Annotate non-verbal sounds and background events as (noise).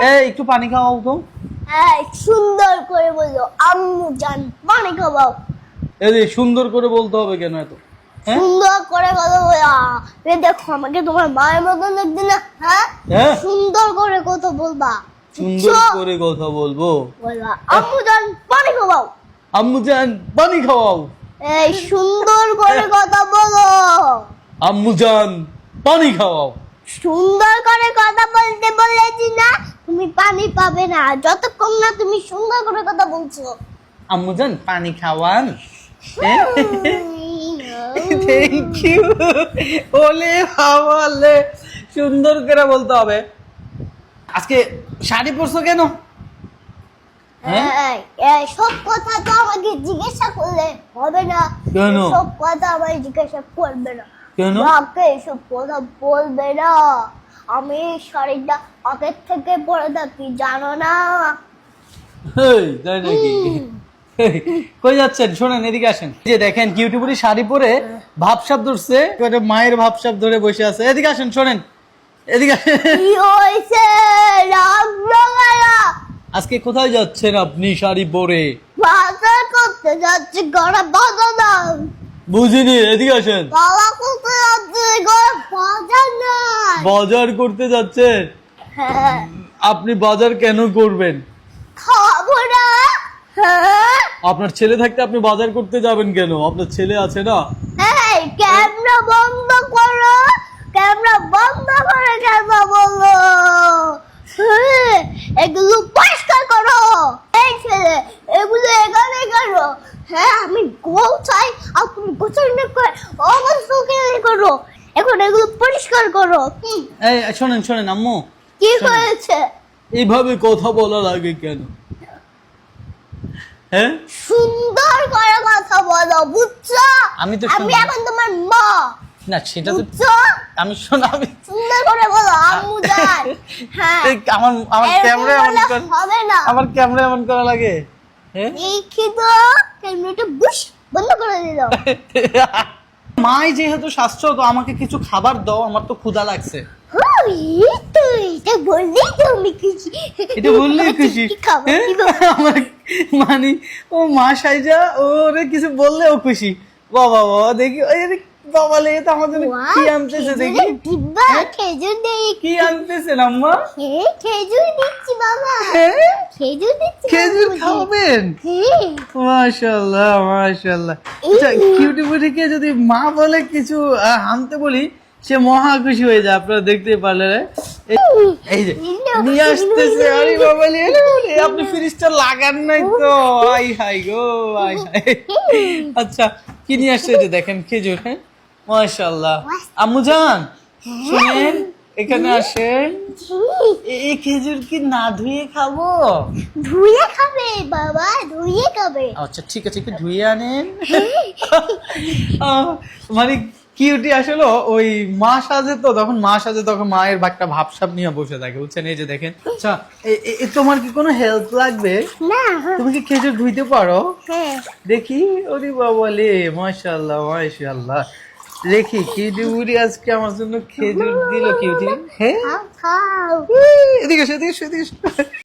এই একটু পানি খাওয়াও তো। হ্যাঁ সুন্দর করে বলল আম্মু জান পানি খাওয়াও। এই সুন্দর করে বলতে হবে কেন এত? হ্যাঁ? সুন্দর করে কথা বলা এ দেখো আমাকে তোমার মায়ের মতন না হ্যাঁ? হ্যাঁ? সুন্দর করে কথা বলবা। সুন্দর করে কথা বলব? বলবা আম্মু জান পানি খাওয়াও। আম্মু জান পানি খাওয়াও। এই সুন্দর করে কথা বলো। আম্মু জান পানি খাওয়াও। সুন্দর করে কথা বলতে বলেছি না তুমি পানি পাবে না। যতক্ষণ না তুমি সুন্দর করে কথা বলছো। আম্মু জান পানি খাওয়ান। থ্যাংক ইউ ওলে হাওয়ালে সুন্দর করে বলতে হবে। আজকে শাড়ি পরছো কেন? হ্যাঁ? সব কথা তো আমাকে জিজ্ঞাসা করলে হবে না। কেন? সব কথা আমায় জিজ্ঞাসা করবে না। কেন? আমাকে এসব কথা বলবে না। আমি শাড়িটা আগের থেকে পরে থাকি জানো না? হেই, তাই নাকি? কই যাচ্ছেন? শোনেন এদিকে আসেন। যে দেখেন কিউটিপুরি শাড়ি পরে ভাবসাব ধরছে মায়ের ভাবসাব ধরে বসে আছে। এদিকে আসেন শোনেন। এদিকে কি আজকে কোথায় যাচ্ছেন আপনি শাড়ি পরে? বাজার করতে যাচ্ছি ঘরে বাজার দাও। বুঝিনি এদিকে আসেন। বাবা করতে যাচ্ছি ঘরে বাজার নাই বাজার করতে যাচ্ছেন? হ্যাঁ। আপনি বাজার কেন করবেন? খাব না। হ্যাঁ। আপনার ছেলে থাকতে আপনি বাজার করতে যাবেন কেন? আপনার ছেলে আছে না? ক্যামেরা বন্ধ করো। ক্যামেরা বন্ধ করে ক্যামেরা বলো হ্যাঁ, এগুলো পরিষ্কার করো। এই ছেলে এগুলো এখানে করো হ্যাঁ আমি গোছাই আর তুমি গোছাই না করে অবস্থকে করো। এখন এগুলো পরিষ্কার করো। এই শোনেন শোনেন আম্মু। কি হয়েছে? এইভাবে কথা বলা লাগে কেন? হ্যাঁ? সুন্দর করে কথা বলো বুঝছ? আমি তো আমি এখন তোমার মা। না সেটা তো আমি শোনা আমি সুন্দর করে বলো আম্মু যান। (laughs) হ্যাঁ। আমার আমার ক্যামেরা এমন হবে না। আমার ক্যামেরা এমন করা লাগে। হ্যাঁ? দেখি তো? ক্যামেরাটা বুশ বন্ধ করে দিল। (laughs) মাই যেহেতু স্বাস্থ্য তো আমাকে কিছু খাবার দাও আমার তো ক্ষুধা লাগছে। এই এটা বললেই তো আমি খুশি। এটা বললেই খুশি। হ্যাঁ? (laughs) আমার মানে ও মা সাইজা ওরে কিছু বললেও ও খুশি। বাবা বাবা দেখি বাবা লেগে তো আমাদের কি আনতেছে দেখি? ডিব্বা খেজুর দেই কি আম্মা? হ্যাঁ খেজুর দিচ্ছি বাবা। হ্যাঁ? খেজুর দিচ্ছি খেজুর খাবেন হ্যাঁ। মাশাল্লাহ মাশাল্লাহ আচ্ছা কিউটি বুটিকে যদি মা বলে কিছু আনতে বলি সে মহা খুশি হয়ে যায় আপনারা দেখতে পারলে। এই- যে নিয়ে আসতেছে আরে বাবা আপনি ফ্রিজটা লাগান নাই তো। আই হাই গো আই হাই। আচ্ছা কি নিয়ে আসছে যে দেখেন খেজুর হ্যাঁ? মাশাল্লাহ আম্মু জান শুনেন এখানে আসেন। এই খেজুর কি না ধুয়ে খাব? ধুয়ে খাবে বাবা ধুয়ে খাবে। আচ্ছা ঠিক আছে ধুয়ে আনেন। মানে কিউটি আসলে ওই মা সাজে তো তখন মা সাজে তখন মায়ের একটা ভাবসাব নিয়ে বসে থাকে বুঝছেন? এই যে দেখেন। আচ্ছা তোমার কি কোনো হেল্প লাগবে? না। তুমি কি খেজুর ধুইতে পারো? হ্যাঁ। দেখি ওরে বাবা লে মাশাল্লাহ মাশাল্লাহ দেখি কিউটি বুড়ি আজকে আমার জন্য খেজুর দিল কিউটি হ্যাঁ এদিকে এদিকে এদিকে।